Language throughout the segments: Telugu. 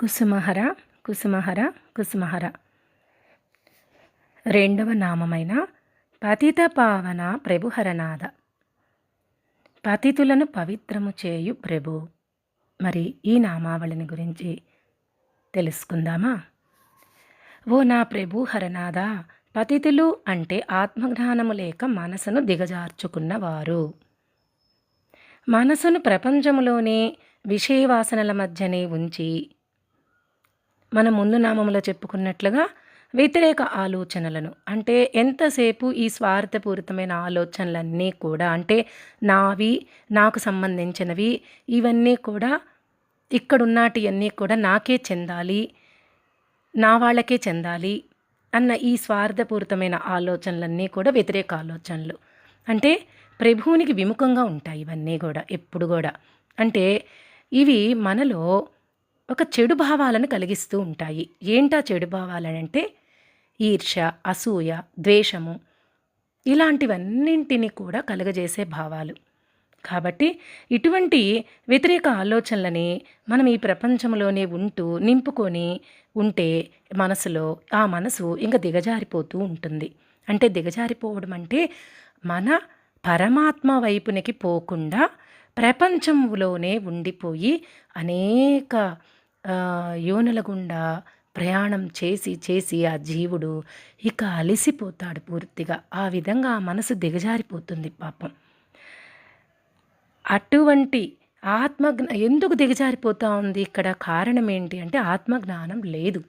కుసుమహర కుసుమహర కుసుమహర. రెండవ నామమైన పతిత పావన ప్రభుహరనాథ. పతితులను పవిత్రము చేయు ప్రభు. మరి ఈ నామావళిని గురించి తెలుసుకుందామా? ఓ నా ప్రభు హరనాథ పతితులు అంటే ఆత్మజ్ఞానము లేక మనసును దిగజార్చుకున్నవారు. మనసును ప్రపంచంలోనే విషయవాసనల మధ్యనే ఉంచి మన ముందు నామంలో చెప్పుకున్నట్లుగా వ్యతిరేక ఆలోచనలను అంటే ఎంతసేపు ఈ స్వార్థపూరితమైన ఆలోచనలన్నీ కూడా అంటే నావి నాకు సంబంధించినవి ఇవన్నీ కూడా ఇక్కడున్నాటివన్నీ కూడా నాకే చెందాలి నా వాళ్ళకే చెందాలి అన్న ఈ స్వార్థపూరితమైన ఆలోచనలన్నీ కూడా వ్యతిరేక ఆలోచనలు. అంటే ప్రభువునికి విముఖంగా ఉంటాయి ఇవన్నీ కూడా ఎప్పుడు కూడా. అంటే ఇవి మనలో ఒక చెడు భావాలను కలిగిస్తూ ఉంటాయి. ఏంటా చెడు భావాలనంటే ఈర్ష్య అసూయ ద్వేషము ఇలాంటివన్నింటినీ కూడా కలుగజేసే భావాలు. కాబట్టి ఇటువంటి వ్యతిరేక ఆలోచనలని మనం ఈ ప్రపంచంలోనే ఉంటూ నింపుకొని ఉంటే మనసులో ఆ మనసు ఇంకా దిగజారిపోతూ ఉంటుంది. అంటే దిగజారిపోవడం అంటే మన పరమాత్మ వైపునికి పోకుండా ప్రపంచంలోనే ఉండిపోయి అనేక యోనుల గుండా ప్రయాణం చేసి చేసి ఆ జీవుడు ఇక అలిసిపోతాడు పూర్తిగా. ఆ విధంగా ఆ మనసు దిగజారిపోతుంది పాపం. అటువంటి ఆత్మజ్ఞ ఎందుకు దిగజారిపోతూ ఉంది? ఇక్కడ కారణం ఏంటి అంటే ఆత్మజ్ఞానం లేదు.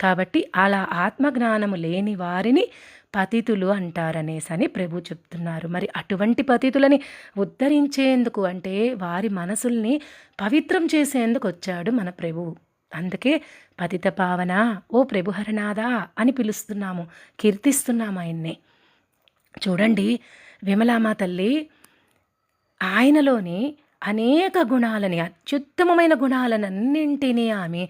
కాబట్టి అలా ఆత్మజ్ఞానము లేని వారిని పతితులు అంటారనేసని ప్రభు చెప్తున్నారు. మరి అటువంటి పతితులని ఉద్ధరించేందుకు అంటే వారి మనసుల్ని పవిత్రం చేసేందుకు వచ్చాడు మన ప్రభువు అందుకే పతిత పావన ఓ ప్రభుహరనాథా అని పిలుస్తున్నాము కీర్తిస్తున్నాము ఆయన్ని. చూడండి విమలామా తల్లి ఆయనలోని అనేక గుణాలని అత్యుత్తమమైన గుణాలనన్నింటినీ ఆమె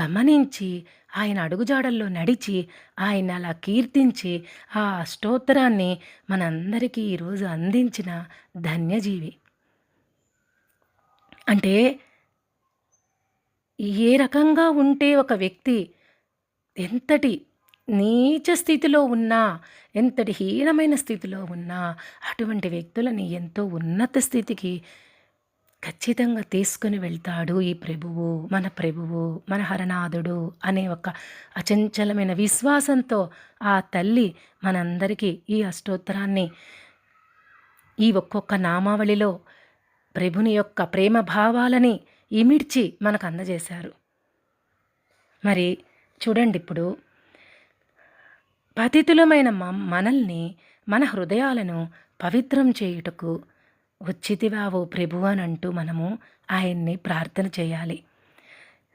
గమనించి ఆయన అడుగుజాడల్లో నడిచి ఆయన అలా కీర్తించి ఆ స్తోత్రాన్ని మనందరికీ ఈరోజు అందించిన ధన్యజీవి. అంటే ఏ రకంగా ఉంటే ఒక వ్యక్తి ఎంతటి నీచ స్థితిలో ఉన్నా ఎంతటి హీనమైన స్థితిలో ఉన్నా అటువంటి వ్యక్తులని ఎంతో ఉన్నత స్థితికి ఖచ్చితంగా తీసుకుని వెళ్తాడు ఈ ప్రభువు మన ప్రభువు మన హరనాథుడు అనే ఒక అచంచలమైన విశ్వాసంతో ఆ తల్లి మనందరికీ ఈ అష్టోత్తరాన్ని ఈ ఒక్కొక్క నామావళిలో ప్రభుని యొక్క ప్రేమ భావాలని ఇమిడ్చి మనకు అందజేశారు. మరి చూడండి ఇప్పుడు. పతితులమైన మనల్ని మన హృదయాలను పవిత్రం చేయుటకు వచ్చితివావు ప్రభు అని అంటూ మనము ఆయన్ని ప్రార్థన చేయాలి.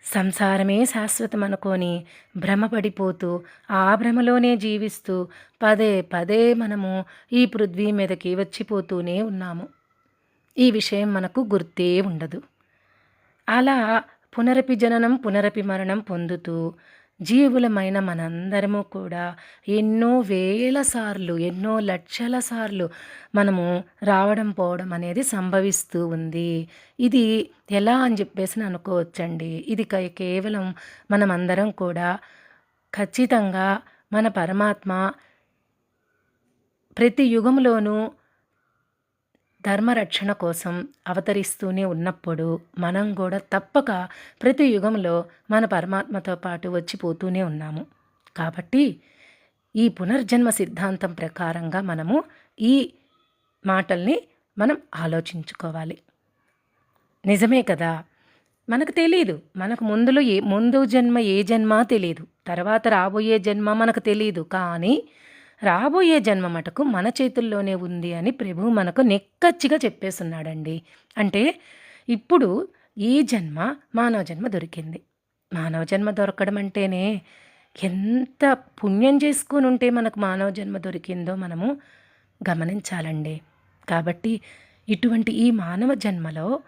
సంసారమే శాశ్వతం అనుకొని భ్రమపడిపోతూ ఆ భ్రమలోనే జీవిస్తూ పదే పదే మనము ఈ పృథ్వీ మీదకి వచ్చిపోతూనే ఉన్నాము. ఈ విషయం మనకు గుర్తే ఉండదు. అలా పునరపి జననం పునరపి మరణం పొందుతూ జీవులమైన మనందరము కూడా ఎన్నో వేల సార్లు ఎన్నో లక్షల సార్లు మనము రావడం పోవడం అనేది సంభవిస్తూ ఉంది. ఇది ఎలా అని చెప్పేసి అనుకోవచ్చండి. ఇది కేవలం మనమందరం కూడా ఖచ్చితంగా మన పరమాత్మ ప్రతి యుగంలోనూ ధర్మరక్షణ కోసం అవతరిస్తూనే ఉన్నప్పుడు మనం కూడా తప్పక ప్రతి యుగంలో మన పరమాత్మతో పాటు వచ్చిపోతూనే ఉన్నాము. కాబట్టి ఈ పునర్జన్మ సిద్ధాంతం ప్రకారంగా మనము ఈ మాటల్ని మనం ఆలోచించుకోవాలి. నిజమే కదా? మనకు తెలియదు మనకు ముందులో ఏ ముందు జన్మ ఏ జన్మ తెలియదు. తర్వాత రాబోయే జన్మ మనకు తెలియదు కానీ రాబోయే జన్మ మటుకు మన చేతుల్లోనే ఉంది అని ప్రభు మనకు నెక్కచ్చిగా చెప్పేస్తున్నాడండి. అంటే ఇప్పుడు ఈ జన్మ మానవ జన్మ దొరికింది. మానవ జన్మ దొరకడం అంటేనే ఎంత పుణ్యం చేసుకుని ఉంటే మనకు మానవ జన్మ దొరికిందో మనము గమనించాలండి. కాబట్టి ఇటువంటి ఈ మానవ జన్మలో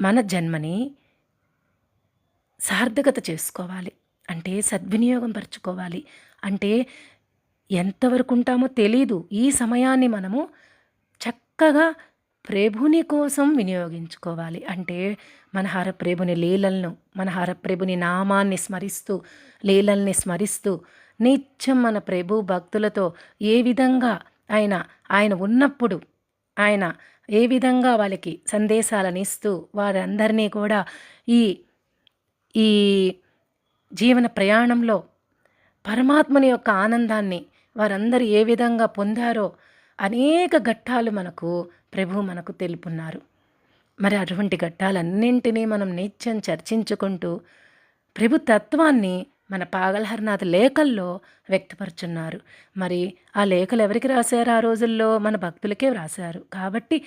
మన జన్మని సార్థకత చేసుకోవాలి. అంటే సద్వినియోగం పరుచుకోవాలి. అంటే ఎంతవరకు ఉంటామో తెలీదు. ఈ సమయాన్ని మనము చక్కగా ప్రభుని కోసం వినియోగించుకోవాలి. అంటే మన హరప్రభుని లీలలను మన హరప్రభుని నామాన్ని స్మరిస్తూ లీలల్ని స్మరిస్తూ నిత్యం మన ప్రభు భక్తులతో ఏ విధంగా ఆయన ఆయన ఉన్నప్పుడు ఆయన ఏ విధంగా వాళ్ళకి సందేశాలను ఇస్తూ వారందరినీ కూడా ఈ ఈ జీవన ప్రయాణంలో పరమాత్మని యొక్క ఆనందాన్ని వారందరూ ఏ విధంగా పొందారో అనేక ఘట్టాలు మనకు ప్రభు మనకు తెలుపున్నారు. మరి అటువంటి ఘట్టాలన్నింటినీ మనం నిత్యం చర్చించుకుంటూ ప్రభు తత్వాన్ని మన పాగల్హర్నాథ్ లేఖల్లో వ్యక్తపరుచున్నారు. మరి ఆ లేఖలు ఎవరికి రాశారు? ఆ రోజుల్లో మన భక్తులకే రాశారు కాబట్టి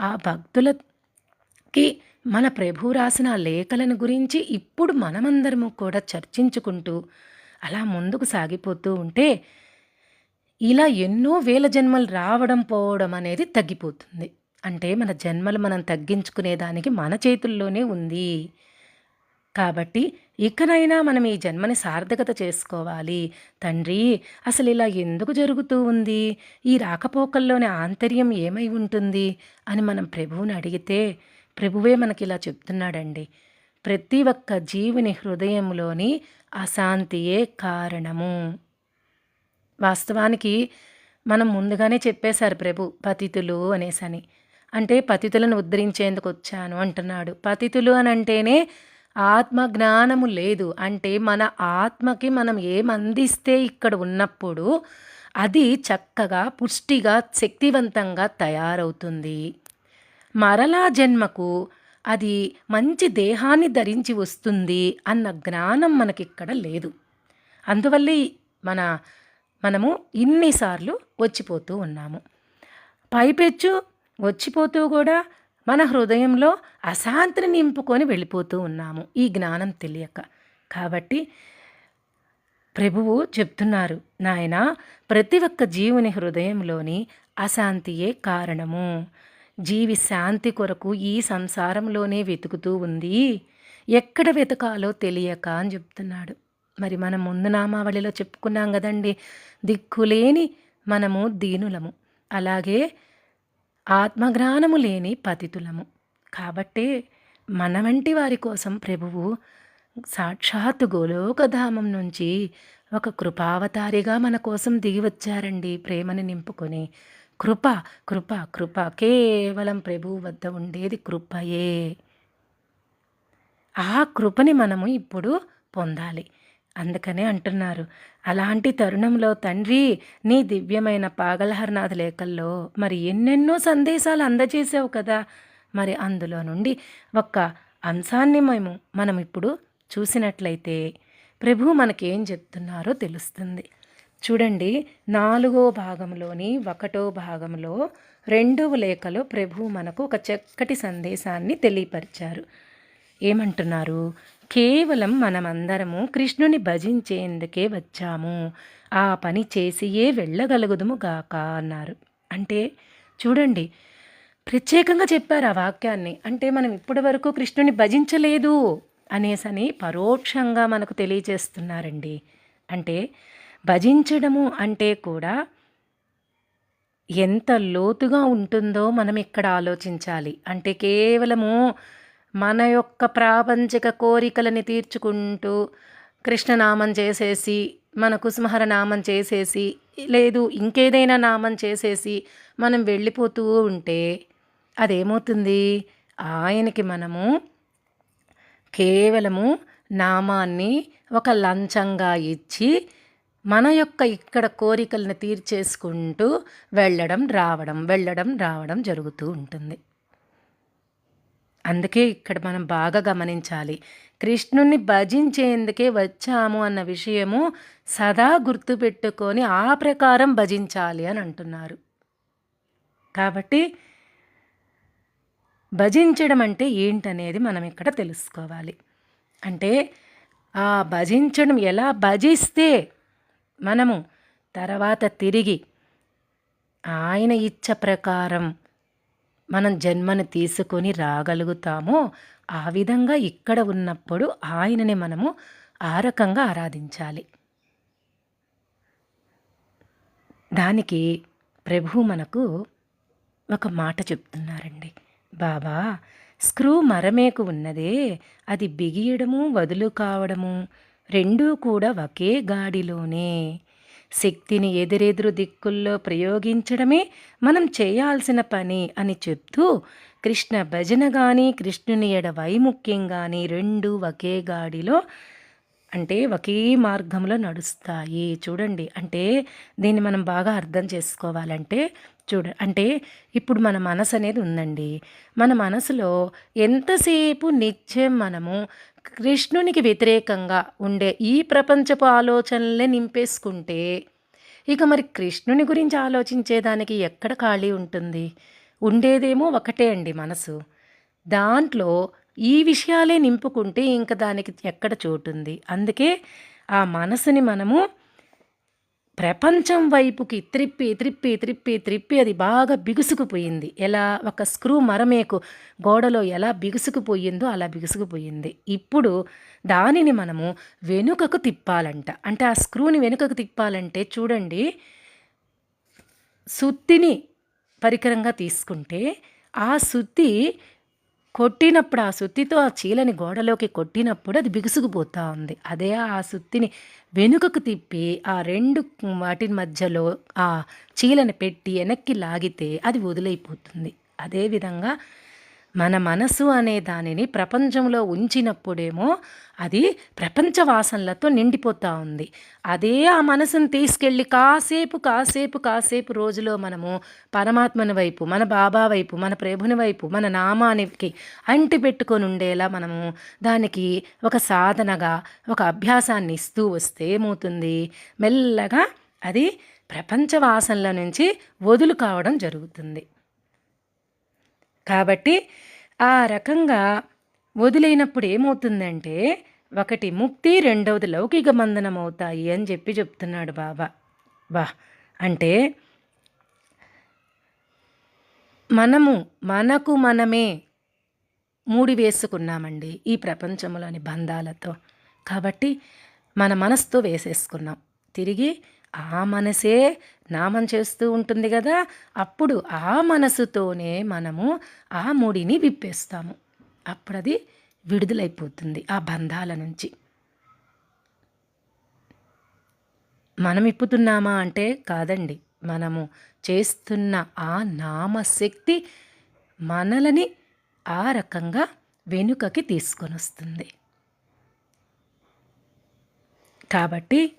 ఆ భక్తులకి మన ప్రభు రాసిన ఆ లేఖలను గురించి ఇప్పుడు మనమందరము కూడా చర్చించుకుంటూ అలా ముందుకు సాగిపోతూ ఉంటే ఇలా ఎన్నో వేల జన్మలు రావడం పోవడం అనేది తగ్గిపోతుంది. అంటే మన జన్మలు మనం తగ్గించుకునేదానికి మన చేతుల్లోనే ఉంది. కాబట్టి ఇకనైనా మనం ఈ జన్మని సార్థకత చేసుకోవాలి. తండ్రి అసలు ఇలా ఎందుకు జరుగుతూ ఉంది? ఈ రాకపోకల్లోని ఆంతర్యం ఏమై ఉంటుంది? అని మనం ప్రభువుని అడిగితే ప్రభువే మనకి ఇలా చెప్తున్నాడండి. ప్రతి ఒక్క జీవుని హృదయంలోని అశాంతియే కారణము. వాస్తవానికి మనం ముందుగానే చెప్పేశారు ప్రభు పతితులు అనేసని. అంటే పతితులను ఉద్ధరించేందుకు వచ్చాను అంటున్నాడు. పతితులు అని అంటేనే ఆత్మ జ్ఞానము లేదు. అంటే మన ఆత్మకి మనం ఏమందిస్తే ఇక్కడ ఉన్నప్పుడు అది చక్కగా పుష్టిగా శక్తివంతంగా తయారవుతుంది. మరలా జన్మకు అది మంచి దేహాన్ని ధరించి వస్తుంది అన్న జ్ఞానం మనకిక్కడ లేదు. అందువల్ల మన మనము ఇన్నిసార్లు వచ్చిపోతూ ఉన్నాము. పైపెచ్చు వచ్చిపోతూ కూడా మన హృదయంలో అశాంతిని నింపుకొని వెళ్ళిపోతూ ఉన్నాము ఈ జ్ఞానం తెలియక. కాబట్టి ప్రభువు చెప్తున్నారు నాయన ప్రతి ఒక్క జీవుని హృదయంలోని అశాంతియే కారణము. జీవి శాంతి కొరకు ఈ సంసారంలోనే వెతుకుతూ ఉంది. ఎక్కడ వెతకాలో తెలియక అని చెప్తున్నాడు. మరి మనం ముందు నామావళిలో చెప్పుకున్నాం కదండి దిక్కులేని మనము దీనులము. అలాగే ఆత్మజ్ఞానము లేని పతితులము. కాబట్టే మన వంటి వారి కోసం ప్రభువు సాక్షాత్తు గోలోకధామం నుంచి ఒక కృపావతారిగా మన కోసం దిగి వచ్చారండి ప్రేమని నింపుకొని. కృప కృప కృప. కేవలం ప్రభువు వద్ద ఉండేది కృపయే. ఆ కృపని మనము ఇప్పుడు పొందాలి. అందుకనే అంటున్నారు అలాంటి తరుణంలో తండ్రి నీ దివ్యమైన పాగలహర్నాథ్ లేఖల్లో మరి ఎన్నెన్నో సందేశాలు అందజేసావు కదా. మరి అందులో నుండి ఒక్క అంశాన్ని మేము మనం ఇప్పుడు చూసినట్లయితే ప్రభు మనకేం చెప్తున్నారో తెలుస్తుంది. చూడండి నాలుగో భాగంలోని ఒకటో భాగంలో రెండవ లేఖలో ప్రభు మనకు ఒక చక్కటి సందేశాన్ని తెలియపరిచారు. ఏమంటున్నారు? కేవలం మనమందరము కృష్ణుని భజించేందుకే వచ్చాము. ఆ పని చేసియే వెళ్ళగలుగుదుము గాక అన్నారు. అంటే చూడండి ప్రత్యేకంగా చెప్పారు ఆ వాక్యాన్ని. అంటే మనం ఇప్పటి వరకు కృష్ణుని భజించలేదు అనేసని పరోక్షంగా మనకు తెలియజేస్తున్నారండి. అంటే భజించడము అంటే కూడా ఎంత లోతుగా ఉంటుందో మనం ఇక్కడ ఆలోచించాలి. అంటే కేవలము మన యొక్క ప్రాపంచిక కోరికలని తీర్చుకుంటూ కృష్ణనామం చేసేసి మన కుసుమహర నామం చేసేసి లేదు ఇంకేదైనా నామం చేసేసి మనం వెళ్ళిపోతూ ఉంటే అదేమవుతుంది? ఆయనకి మనము కేవలము నామాన్ని ఒక లంచంగా ఇచ్చి మన యొక్క ఇక్కడ కోరికలను తీర్చేసుకుంటూ వెళ్ళడం రావడం వెళ్ళడం రావడం జరుగుతూ ఉంటుంది. అందుకే ఇక్కడ మనం బాగా గమనించాలి. కృష్ణుణ్ణి భజించేందుకే వచ్చాము అన్న విషయము సదా గుర్తుపెట్టుకొని ఆ ప్రకారం భజించాలి అని అంటున్నారు. కాబట్టి భజించడం అంటే ఏంటనేది మనం ఇక్కడ తెలుసుకోవాలి. అంటే ఆ భజించడం ఎలా భజిస్తే మనము తర్వాత తిరిగి ఆయన ఇచ్చ ప్రకారం మనం జన్మను తీసుకొని రాగలుగుతామో ఆ విధంగా ఇక్కడ ఉన్నప్పుడు ఆయనని మనము ఆ రకంగా ఆరాధించాలి. దానికి ప్రభు మనకు ఒక మాట చెప్తున్నారండి. బాబా స్క్రూ మరమేకు ఉన్నదే అది బిగియడము వదులు కావడము రెండూ కూడా ఒకే గాడిలోనే. శక్తిని ఎదురెదురు దిక్కుల్లో ప్రయోగించడమే మనం చేయాల్సిన పని అని చెప్తూ కృష్ణ భజన కానీ కృష్ణుని ఎడ వైముఖ్యం కానీ రెండు ఒకే గాడిలో అంటే ఒకే మార్గంలో నడుస్తాయి. చూడండి అంటే దీన్ని మనం బాగా అర్థం చేసుకోవాలంటే చూడ అంటే ఇప్పుడు మన మనసు అనేది ఉందండి. మన మనసులో ఎంతసేపు నిత్యం మనము కృష్ణునికి వ్యతిరేకంగా ఉండే ఈ ప్రపంచపు ఆలోచనలే నింపేసుకుంటే ఇక మరి కృష్ణుని గురించి ఆలోచించేదానికి ఎక్కడ ఖాళీ ఉంటుంది? ఉండేదేమో ఒకటే అండి మనసు. దాంట్లో ఈ విషయాలే నింపుకుంటే ఇంక దానికి ఎక్కడ చోటుంది? అందుకే ఆ మనసుని మనము ప్రపంచం వైపుకి త్రిప్పి త్రిప్పి త్రిప్పి త్రిప్పి అది బాగా బిగుసుకుపోయింది. ఎలా? ఒక స్క్రూ మరమేకు గోడలో ఎలా బిగుసుకుపోయిందో అలా బిగుసుకుపోయింది. ఇప్పుడు దానిని మనము వెనుకకు తిప్పాలంట. అంటే ఆ స్క్రూని వెనుకకు తిప్పాలంటే చూడండి సుత్తిని పరికరంగా తీసుకుంటే ఆ సుత్తి కొట్టినప్పుడు ఆ సుత్తితో ఆ చీలని గోడలోకి కొట్టినప్పుడు అది బిగుసుకుపోతూ ఉంది. అదే ఆ సుత్తిని వెనుకకు తిప్పి ఆ రెండు వాటి మధ్యలో ఆ చీలని పెట్టి వెనక్కి లాగితే అది వదిలైపోతుంది. అదేవిధంగా మన మనసు అనే దానిని ప్రపంచంలో ఉంచినప్పుడేమో అది ప్రపంచ వాసనలతో నిండిపోతూ ఉంది. అదే ఆ మనసును తీసుకెళ్ళి కాసేపు కాసేపు కాసేపు రోజులో మనము పరమాత్మని వైపు మన బాబా వైపు మన ప్రభుని వైపు మన నామానికి అంటి పెట్టుకొని ఉండేలా మనము దానికి ఒక సాధనగా ఒక అభ్యాసాన్ని ఇస్తూ వస్తే ఏమవుతుంది? మెల్లగా అది ప్రపంచ వాసనల నుంచి వదులు కావడం జరుగుతుంది. కాబట్టి ఆ రకంగా వదిలేనప్పుడు ఏమవుతుందంటే ఒకటి ముక్తి రెండవది లౌకిక బంధనం అవుతాయి అని చెప్పి చెప్తున్నాడు బాబా. బా అంటే మనము మనకు మనమే మూడి వేసుకున్నామండి ఈ ప్రపంచంలోని బంధాలతో. కాబట్టి మన మనసుతో వేసేసుకున్నాం. తిరిగి ఆ మనసే నామం చేస్తూ ఉంటుంది కదా అప్పుడు ఆ మనసుతోనే మనము ఆ ముడిని విప్పేస్తాము. అప్పుడు అది విడుదలైపోతుంది ఆ బంధాల నుంచి. మనం ఇప్పుతున్నామా అంటే కాదండి. మనము చేస్తున్న ఆ నామశక్తి మనలని ఆ రకంగా వెనుకకి తీసుకొని వస్తుంది కాబట్టి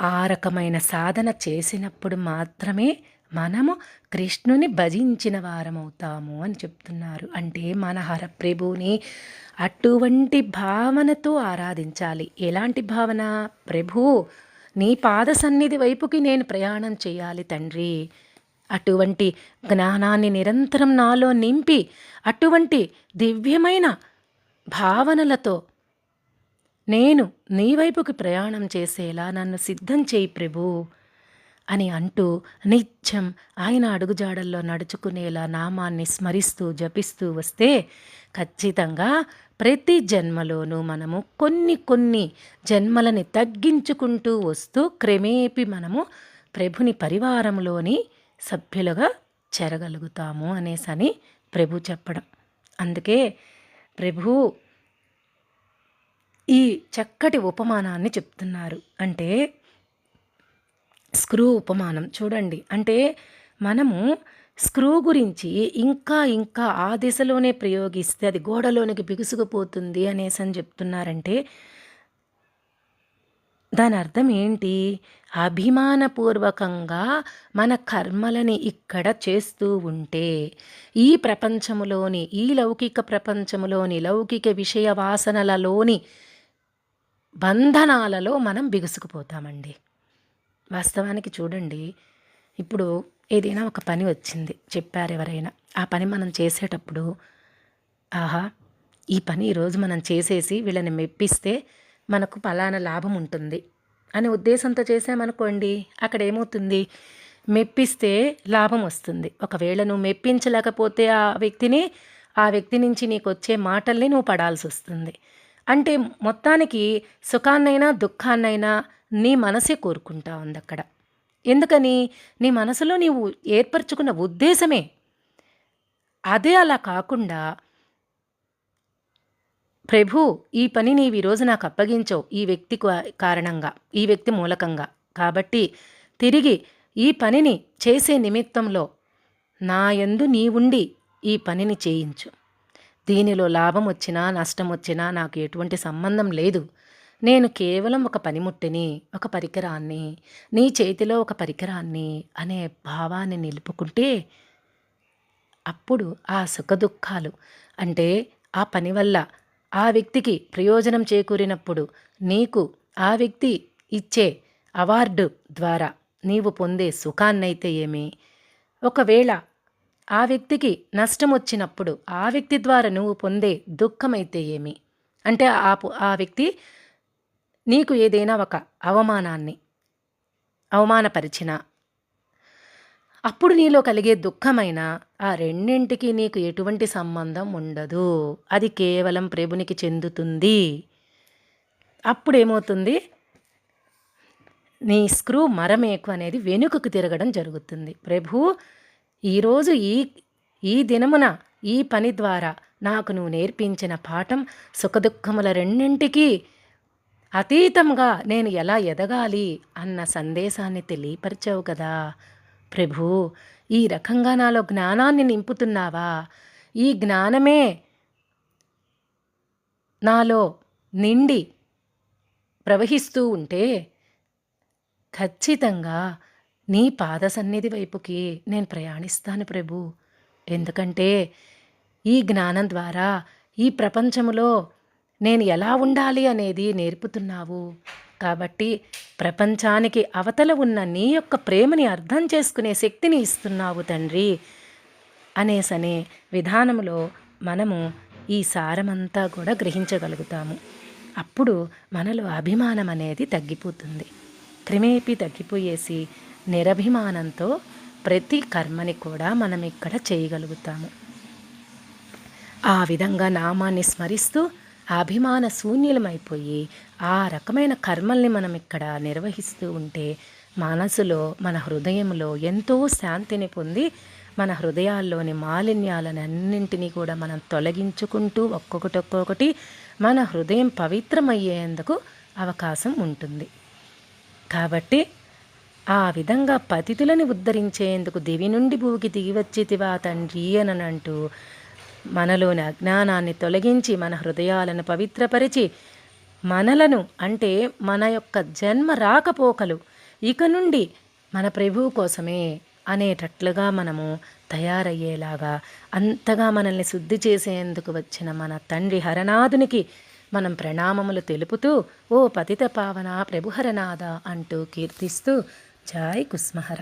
ఆ రకమైన సాధన చేసినప్పుడు మాత్రమే మనము కృష్ణుని భజించిన వారమవుతాము అని చెప్తున్నారు. అంటే మన హరప్రభుని అటువంటి భావనతో ఆరాధించాలి. ఎలాంటి భావన? ప్రభు నీ పాద సన్నిధి వైపుకి నేను ప్రయాణం చేయాలి తండ్రి. అటువంటి జ్ఞానాన్ని నిరంతరం నాలో నింపి అటువంటి దివ్యమైన భావనలతో నేను నీ వైపుకి ప్రయాణం చేసేలా నన్ను సిద్ధం చేయి ప్రభు అని అంటూ నిత్యం ఆయన అడుగుజాడల్లో నడుచుకునేలా నామాన్ని స్మరిస్తూ జపిస్తూ వస్తే ఖచ్చితంగా ప్రతి జన్మలోనూ మనము కొన్ని కొన్ని జన్మలని తగ్గించుకుంటూ వస్తూ క్రమేపి మనము ప్రభుని పరివారంలోని సభ్యులుగా చేరగలుగుతాము అనేసని ప్రభు చెప్పడం. అందుకే ప్రభు ఈ చక్కటి ఉపమానాన్ని చెప్తున్నారు. అంటే స్క్రూ ఉపమానం. చూడండి. అంటే మనము స్క్రూ గురించి ఇంకా ఇంకా ఆ దిశలోనే ప్రయోగిస్తే అది గోడలోనికి బిగుసుకుపోతుంది అనేసి అని చెప్తున్నారంటే దాని అర్థం ఏంటి? అభిమానపూర్వకంగా మన కర్మలని ఇక్కడ చేస్తూ ఉంటే ఈ ప్రపంచములోని ఈ లౌకిక ప్రపంచములోని లౌకిక విషయ వాసనలలోని బంధనాలలో మనం బిగుసుకుపోతామండి. వాస్తవానికి చూడండి ఇప్పుడు ఏదైనా ఒక పని వచ్చింది చెప్పారు ఎవరైనా. ఆ పని మనం చేసేటప్పుడు ఆహా ఈ పని ఈరోజు మనం చేసేసి వీళ్ళని మెప్పిస్తే మనకు పలానా లాభం ఉంటుంది అనే ఉద్దేశంతో చేసామనుకోండి అక్కడ ఏమవుతుంది మెప్పిస్తే లాభం వస్తుంది. ఒకవేళ నువ్వు మెప్పించలేకపోతే ఆ వ్యక్తిని ఆ వ్యక్తి నుంచి నీకు వచ్చే మాటల్ని నువ్వు పడాల్సి వస్తుంది అంటే మొత్తానికి సుఖాన్నైనా దుఃఖాన్నైనా నీ మనసే కోరుకుంటా ఉంది అక్కడ ఎందుకని? నీ మనసులో నీవు ఏర్పరచుకున్న ఉద్దేశమే. అదే అలా కాకుండా ప్రభు ఈ పని నీవు ఈరోజు నాకు అప్పగించవు ఈ వ్యక్తి కారణంగా ఈ వ్యక్తి మూలకంగా. కాబట్టి తిరిగి ఈ పనిని చేసే నిమిత్తంలో నా ఎందు నీవుండి ఈ పనిని చేయించు. దీనిలో లాభం వచ్చినా నష్టం వచ్చినా నాకు ఎటువంటి సంబంధం లేదు. నేను కేవలం ఒక పనిముట్టిని ఒక పరికరాన్ని నీ చేతిలో ఒక పరికరాన్ని అనే భావాన్ని నిలుపుకుంటే అప్పుడు ఆ సుఖదుఖాలు అంటే ఆ పని వల్ల ఆ వ్యక్తికి ప్రయోజనం చేకూరినప్పుడు నీకు ఆ వ్యక్తి ఇచ్చే అవార్డు ద్వారా నీవు పొందే సుఖాన్నైతే ఏమి? ఒకవేళ ఆ వ్యక్తికి నష్టం వచ్చినప్పుడు ఆ వ్యక్తి ద్వారా నువ్వు పొందే దుఃఖమైతే ఏమి? అంటే ఆ ఆ వ్యక్తి నీకు ఏదైనా ఒక అవమానాన్ని అవమానపరిచిన అప్పుడు నీలో కలిగే దుఃఖమైన ఆ రెండింటికి నీకు ఎటువంటి సంబంధం ఉండదు. అది కేవలం ప్రభునికి చెందుతుంది. అప్పుడు ఏమవుతుంది నీ స్క్రూ మరమేకు అనేది వెనుకకు తిరగడం జరుగుతుంది. ప్రభు ఈరోజు ఈ ఈ దినమున ఈ పని ద్వారా నాకు నువ్వు నేర్పించిన పాఠం సుఖదుఖముల రెండింటికి అతీతంగా నేను ఎలా ఎదగాలి అన్న సందేశాన్ని తెలియపరిచావు కదా. ప్రభు ఈ రకంగా నాలో జ్ఞానాన్ని నింపుతున్నావా? ఈ జ్ఞానమే నాలో నిండి ప్రవహిస్తూ ఉంటే ఖచ్చితంగా నీ పాద సన్నిధి వైపుకి నేను ప్రయాణిస్తాను ప్రభు. ఎందుకంటే ఈ జ్ఞానం ద్వారా ఈ ప్రపంచములో నేను ఎలా ఉండాలి అనేది నేర్పుతున్నావు. కాబట్టి ప్రపంచానికి అవతల ఉన్న నీ యొక్క ప్రేమని అర్థం చేసుకునే శక్తిని ఇస్తున్నావు తండ్రి. అనేసనే విధానంలో మనము ఈ సారమంతా కూడా గ్రహించగలుగుతాము. అప్పుడు మనలో అభిమానం అనేది తగ్గిపోతుంది. క్రమేపీ తగ్గిపోయేసి నిరభిమానంతో ప్రతి కర్మని కూడా మనం ఇక్కడ చేయగలుగుతాము. ఆ విధంగా నామాన్ని స్మరిస్తూ అభిమాన శూన్యులమైపోయి ఆ రకమైన కర్మల్ని మనం ఇక్కడ నిర్వహిస్తూ ఉంటే మనసులో మన హృదయంలో ఎంతో శాంతిని పొంది మన హృదయాల్లోని మాలిన్యాలన్నింటినీ కూడా మనం తొలగించుకుంటూ ఒక్కొక్కటి ఒక్కొక్కటి మన హృదయం పవిత్రమయ్యేందుకు అవకాశం ఉంటుంది. కాబట్టి ఆ విధంగా పతితులని ఉద్ధరించేందుకు దివి నుండి భూమికి దిగివచ్చితివా తండ్రి అననంటూ మనలోని అజ్ఞానాన్ని తొలగించి మన హృదయాలను పవిత్రపరిచి మనలను అంటే మన యొక్క జన్మ రాకపోకలు ఇక నుండి మన ప్రభువు కోసమే అనేటట్లుగా మనము తయారయ్యేలాగా అంతగా మనల్ని శుద్ధి చేసేందుకు వచ్చిన మన తండ్రి హరనాథునికి మనం ప్రణామములు తెలుపుతూ ఓ పతిత పావన ప్రభుహరనాథ అంటూ కీర్తిస్తూ జాయ్ కుస్మహర